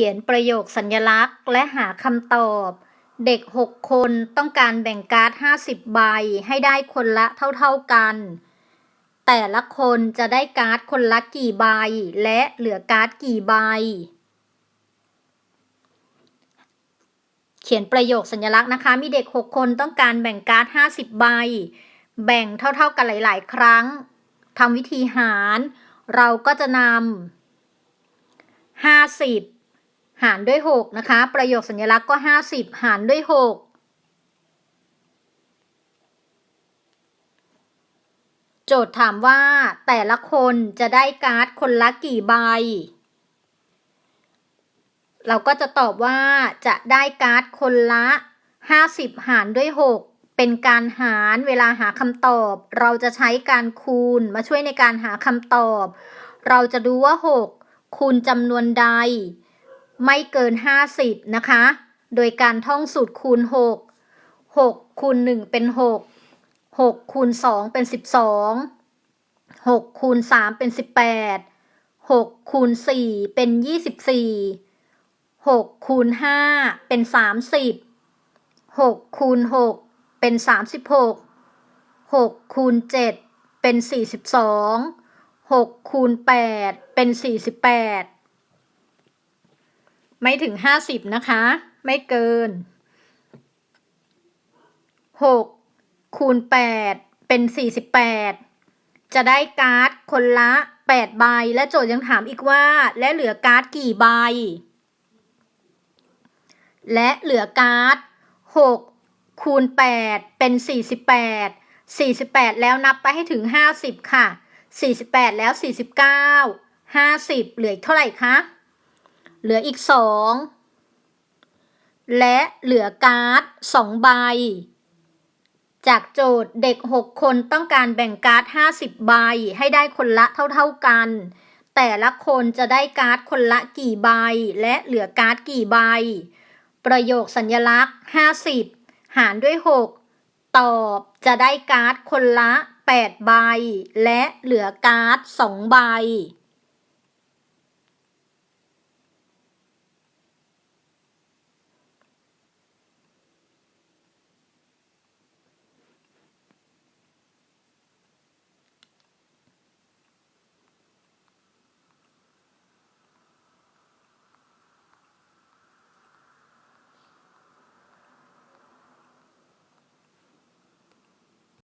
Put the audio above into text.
ขียนประโยคสัญลักษณ์และหาคำตอบ เด็ก 6 คนต้องการแบ่งการ์ด 50 ใบให้ได้คนละเท่าๆกัน แต่ละคนจะได้การ์ดคนละกี่ใบ และเหลือการ์ดกี่ใบ เขียนประโยคสัญลักษณ์นะคะ มีเด็ก 6 คนต้องการแบ่งการ์ด 50 ใบ แบ่งเท่าๆกันหลาย ๆ ครั้งทำวิธีหาร เราก็จะนำ50 หารด้วย 6 นะคะ ประโยคสัญลักษณ์ก็ 50 หารด้วย 6โจทย์ถามว่าแต่ละคนจะได้การ์ดคนละกี่ใบ เราก็จะตอบว่าจะได้การ์ดคนละ 50 หารด้วย 6 เป็นการหารเวลาหาคำตอบ เราจะใช้การคูณมาช่วยในการหาคำตอบ เราจะดูว่า 6 คูณจำนวนใด ไม่เกิน 50 นะคะ โดยการท่องสูตรคูณ 6 6คูณ1เป็น 6 6คูณ2เป็น 12 6คูณ3เป็น 18 6คูณ4เป็น 24 6คูณ5เป็น 30 6คูณ6เป็น 36 6คูณ7เป็น 42 6คูณ8เป็น 48 ไม่ถึง50นะคะ ไม่เกิน6คูณ8เป็น48จะได้การ์ดคนละ8ใบ และโจทย์ยังถามอีกว่า และเหลือการ์ดกี่ใบ และเหลือการ์ด6คูณ8เป็น48 48แล้วนับไปให้ถึง50ค่ะ48แล้ว49 50เหลืออีกเท่าไหร่คะ เหลืออีก2และเหลือการ์ด2ใบ จากโจทย์เด็ก 6 คนต้องการแบ่งการ์ด 50 ใบ ให้ได้คนละเท่า ๆกัน แต่ละคนจะได้การ์ดคนละกี่ใบ และเหลือการ์ดกี่ใบ ประโยคสัญลักษณ์ 50 หารด้วย 6 ตอบจะได้การ์ดคนละ 8 ใบ และเหลือการ์ด 2 ใบ